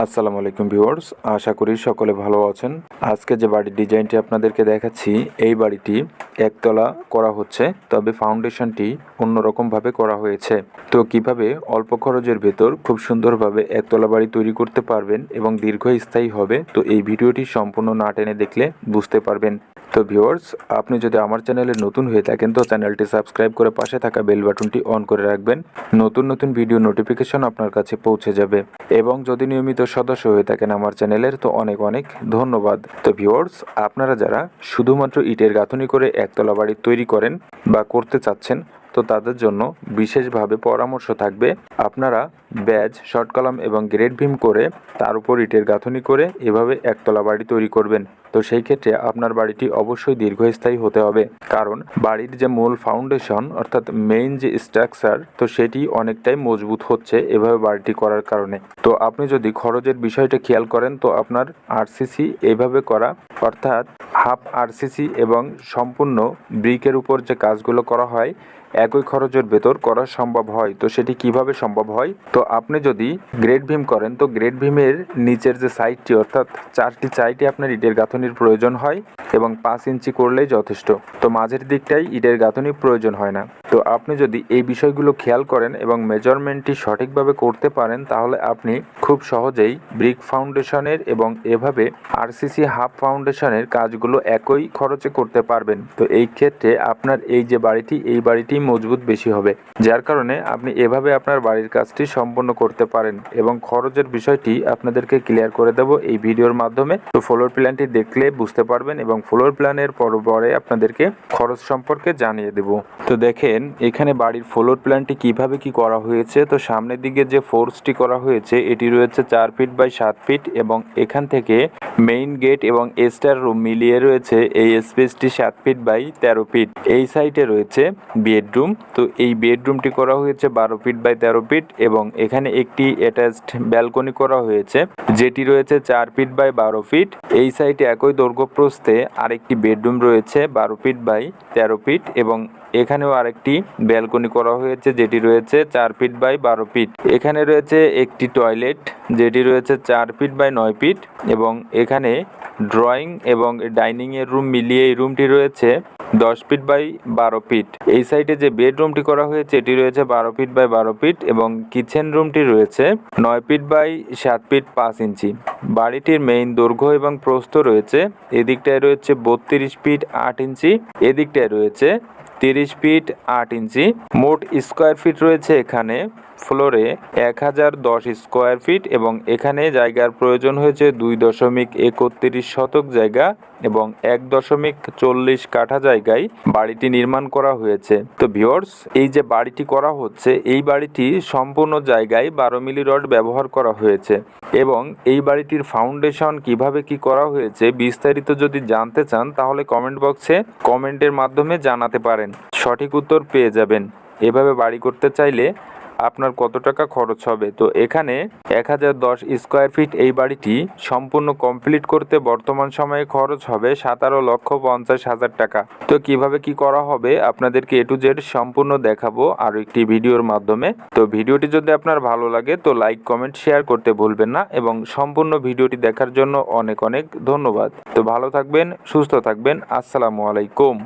আসসালামু আলাইকুম ভিউয়ার্স, আশা করি সকলে ভালো আছেন। আজকে যে বাড়ির ডিজাইনটি আপনাদেরকে দেখাচ্ছি, এই বাড়িটি একতলা করা হচ্ছে, তবে ফাউন্ডেশনটি অন্যরকমভাবে করা হয়েছে। তো কীভাবে অল্প খরচের ভেতর খুব সুন্দরভাবে একতলা বাড়ি তৈরি করতে পারবেন এবং দীর্ঘস্থায়ী হবে, তো এই ভিডিওটি সম্পূর্ণ না টেনে দেখলে বুঝতে পারবেন। তো ভিউয়ার্স, আপনি যদি আমার চ্যানেলে নতুন হয়ে থাকেন, তো চ্যানেলটি সাবস্ক্রাইব করে পাশে থাকা বেল বাটনটি অন করে রাখবেন। নতুন নতুন ভিডিও নোটিফিকেশন আপনার কাছে পৌঁছে যাবে। এবং যদি নিয়মিত সদস্য হয়ে থাকেন আমার চ্যানেলের, তো অনেক অনেক ধন্যবাদ। তো ভিউয়ার্স, আপনারা যারা শুধুমাত্র ইটের গাঁথনি করে একতলা বাড়ি তৈরি করেন বা করতে চাচ্ছেন, তো তাদের জন্য বিশেষভাবে পরামর্শ থাকবে। আপনারা ব্যাজ, শর্ট কলাম এবং গ্রেড ভিম করে তার উপর ইটের গাঁথনি করে এভাবে একতলা বাড়ি তৈরি করবেন। তো সেই ক্ষেত্রে আপনার বাড়িটি অবশ্যই দীর্ঘস্থায়ী হতে হবে। কারণ বাড়ির যে মূল ফাউন্ডেশন অর্থাৎ মেইন যে স্ট্রাকচার তো সেটি অনেকটাই মজবুত হচ্ছে এভাবে বাড়িটি করার কারণে। তো আপনি যদি খরচের বিষয়টা খেয়াল করেন, তো আপনার আরসিসি এইভাবে করা, অর্থাৎ হাফ আরসিসি এবং সম্পূর্ণ ব্রিকের উপর যে কাজগুলো করা হয়, একই খরচের ভেতর করা সম্ভব হয়। তো সেটি কীভাবে সম্ভব হয়? তো আপনি যদি গ্রেড ভীম করেন, তো গ্রেড ভীমের নিচের যে সাইডটি অর্থাৎ চারটি সাইডে আপনার ইটের গাঁথনির প্রয়োজন হয় এবং পাঁচ ইঞ্চি করলেই যথেষ্ট। তো মাঝের দিকটাই ইটের গাঁথনির প্রয়োজন হয় না। তো আপনি যদি এই বিষয়গুলো খেয়াল করেন এবং মেজারমেন্টটি সঠিকভাবে করতে পারেন, তাহলে আপনি খুব সহজেই ব্রিক ফাউন্ডেশনের এবং এভাবে আরসিসি হাফ ফাউন্ডেশনের কাজগুলো একই খরচে করতে পারবেন। তো এই ক্ষেত্রে আপনার এই যে বাড়িটি, এই বাড়িটি মজবুত বেশি হবে। যার কারণে আপনি এভাবে আপনার বাড়ির কাজটি সম্পন্ন করতে পারেন এবং খরচের বিষয়টি আপনাদেরকে ক্লিয়ার করে দেব এই ভিডিওর মাধ্যমে। তো ফ্লোর প্ল্যানটি দেখলে বুঝতে পারবেন এবং ফ্লোর প্ল্যানের পরে আপনাদেরকে খরচ সম্পর্কে জানিয়ে দেব। তো দেখেন, এখানে বাড়ির ফ্লোর প্ল্যানটি কীভাবে কি করা হয়েছে? তো সামনের দিকে যে ফোর্সটি করা হয়েছে, এটি রয়েছে চার ফিট বাই সাত ফিট এবং এখান থেকে মেইন গেট এবং এস্টার রুম মিলিয়ে রয়েছে এই স্পেসটি সাত ফিট বাই তেরো ফিট এই সাইডে রয়েছে বেডরুম তো এই বেডরুমটি করা হয়েছে বারো ফিট বাই তেরো ফিট এবং এখানে একটি অ্যাটাচড ব্যালকনি করা হয়েছে, যেটি রয়েছে চার ফিট বাই বারো ফিট এই সাইডে একই দৈর্ঘ্য প্রস্থে আরেকটি বেডরুম রয়েছে, বারো ফিট বাই তেরো ফিট এবং এখানেও আরেকটি ব্যালকনি করা হয়েছে, যেটি রয়েছে চার ফিট বাই বারো ফিট। এখানে রয়েছে একটি টয়লেট, যেটি রয়েছে চার ফিট বাই নয় ফিট এবং এখানে ড্রয়িং এবং ডাইনিং এর রুম মিলিয়ে এই রুমটি রয়েছে দশ ফিট বাই বারো ফিট। এই সাইডে যে বেডরুমটি করা হয়েছে, এটি রয়েছে বারো ফিট বাই বারো ফিট এবং কিচেন রুমটি রয়েছে নয় ফিট বাই সাত ফিট পাঁচ ইঞ্চি। বাড়িটির মেইন দৈর্ঘ্য এবং প্রস্থ রয়েছে, এদিকটায় রয়েছে বত্রিশ ফিট আট ইঞ্চি, এদিকটায় রয়েছে তিরিশ ফিট, আট ইঞ্চি। মোট স্কোয়ার ফিট রয়েছে এখানে। ফ্লোরে এক হাজার দশ স্কোয়ার ফিট এবং এখানে জায়গার প্রয়োজন হয়েছে দুই দশমিক একত্রিশ শতক জায়গা। এবং এক দশমিক চল্লিশ কাঠা জায়গায় বাড়িটি নির্মাণ করা হয়েছে। তো ভিওর্স এই যে বাড়িটি করা হচ্ছে, এই বাড়িটি সম্পূর্ণ জায়গায় বারো মিলি রড ব্যবহার করা হয়েছে এবং এই বাড়িটির ফাউন্ডেশন কীভাবে কি করা হয়েছে বিস্তারিত যদি জানতে চান, তাহলে কমেন্ট বক্সে কমেন্টের মাধ্যমে জানাতে পারেন। সঠিক উত্তর পেয়ে যাবেন। এভাবে বাড়ি করতে চাইলে আপনার কত টাকা খরচ হবে? তো এখানে এক হাজার দশ স্কোয়ার ফিট এই বাড়িটি সম্পূর্ণ কমপ্লিট করতে বর্তমান সময়ে খরচ হবে সাতারো লক্ষ পঞ্চাশ হাজার টাকা। তো কীভাবে কি করা হবে? আপনাদেরকে এ টু জেড সম্পূর্ণ দেখাবো আরও একটি ভিডিওর মাধ্যমে। তো ভিডিওটি যদি আপনার ভালো লাগে, তো লাইক, কমেন্ট, শেয়ার করতে ভুলবেন না এবং সম্পূর্ণ ভিডিওটি দেখার জন্য অনেক অনেক ধন্যবাদ। তো ভালো থাকবেন, সুস্থ থাকবেন, আসসালামু আলাইকুম।